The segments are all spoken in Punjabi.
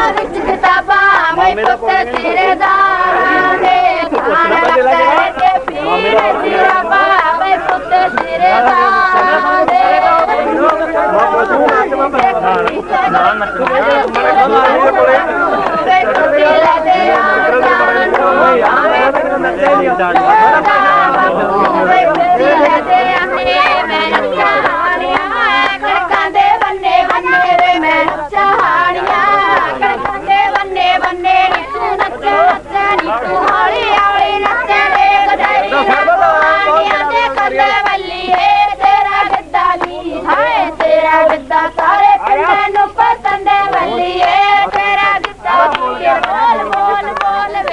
ਅੱਖਾਂ ਵਿੱਚ ਕਿਤਾਬਾਂ ਮੈਂ ਪੁੱਤ ਤੇਰੇ ਦਾਣਾ ਦੇ ਖਾਣ ਲੱਗਦਾ ਤੇ ਪੀਰ ਤੇਰਾ ਬਾਬੇ ਪੁੱਤ ਤੇਰੇ ਦਾਣਾ ਦੇ ਨਾ ਨਾ ਨਾ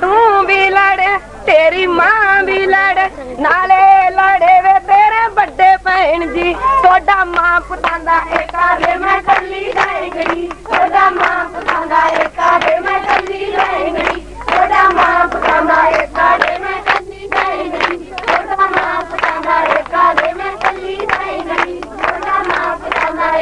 ਤੂੰ ਵੀ ਲੜ, ਤੇਰੀ ਮਾਂ ਵੀ ਲੜ, ਨਾਲੇ ਲੜੇ ਵੇ ਤੇਰੇ ਵੱਡੇ ਭੈਣ ਜੀ। ਤੁਹਾਡਾ ਮਾਂ ਪੁੱਤਾਂ ਦਾ ਏਕਾ ਦੇ ਮੈਂ ਕੱਲੀ ਰਹਿ ਗਈ। ਤੁਹਾਡਾ ਮਾਂ ਪੁੱਤਾਂ ਦਾ ਏਕਾ ਦੇ ਮੈਂ ਕੱਲੀ ਰਹਿ ਗਈ। ਤੁਹਾਡਾ ਮਾਂ ਪੁੱਤਾਂ ਦਾ ਏਕਾ ਦੇ ਮੈਂ ਕੱਲੀ ਰਹਿ ਗਈ। ਤੁਹਾਡਾ ਮਾਂ ਪੁੱਤਾਂ ਦਾ ਏਕਾ ਦੇ ਮੈਂ ਕੱਲੀ ਰਹਿ ਗਈ। ਤੁਹਾਡਾ ਮਾਂ ਪੁੱਤਾਂ ਦਾ